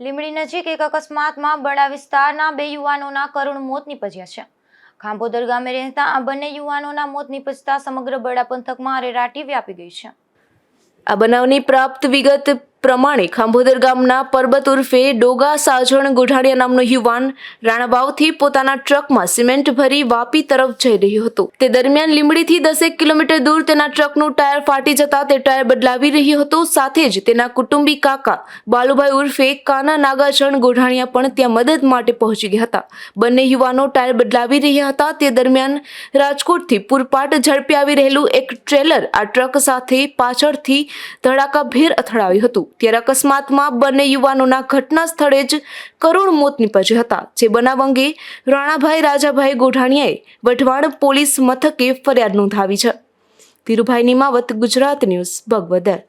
લીંબડી નજીક એક અકસ્માતમાં બડા વિસ્તારના બે યુવાનોના કરુણ મોત નીપજ્યા છે. ખાંભોદર ગામે રહેતા આ બંને યુવાનોના મોત નીપજતા સમગ્ર બડા પંથકમાં અરેરાટી વ્યાપી ગઈ છે. આ બનાવની પ્રાપ્ત વિગત પ્રમાણે ખાંભોદર ગામના પરબત ઉર્ફે ડોગા સાજણ ગોઢાડિયા નામનો યુવાન રાણાબાવથી પોતાના ટ્રકમાં સિમેન્ટ ભરી વાપી તરફ જઈ રહ્યો હતો. તે દરમિયાન લીમડીથી દસેક કિલોમીટર દૂર તેના ટ્રકનું ટાયર ફાટી જતા તે ટાયર બદલાવી રહ્યો હતો. સાથે જ તેના કુટુંબી કાકા, બાલુભાઈ ઉર્ફે કાના નાગાજણ ગોઢાણિયા પણ ત્યાં મદદ માટે પહોંચી ગયા હતા. બંને યુવાનો ટાયર બદલાવી રહ્યા હતા. તે દરમિયાન રાજકોટથી પૂરપાટ ઝડપી આવી રહેલું એક ટ્રેલર આ ટ્રક સાથે પાછળથી ધડાકાભેર અથડાવ્યું હતું. ત્યારે અકસ્માતમાં બંને યુવાનોના ઘટના સ્થળે જ કરુણ મોત નીપજ્યા હતા, જે બનાવ અંગે રાણાભાઈ રાજાભાઈ ગોઢાણીયાએ વઢવાણ પોલીસ મથકે ફરિયાદ નોંધાવી છે. ધીરુભાઈ નિમાવત, ગુજરાત ન્યૂઝ, ભગવદર.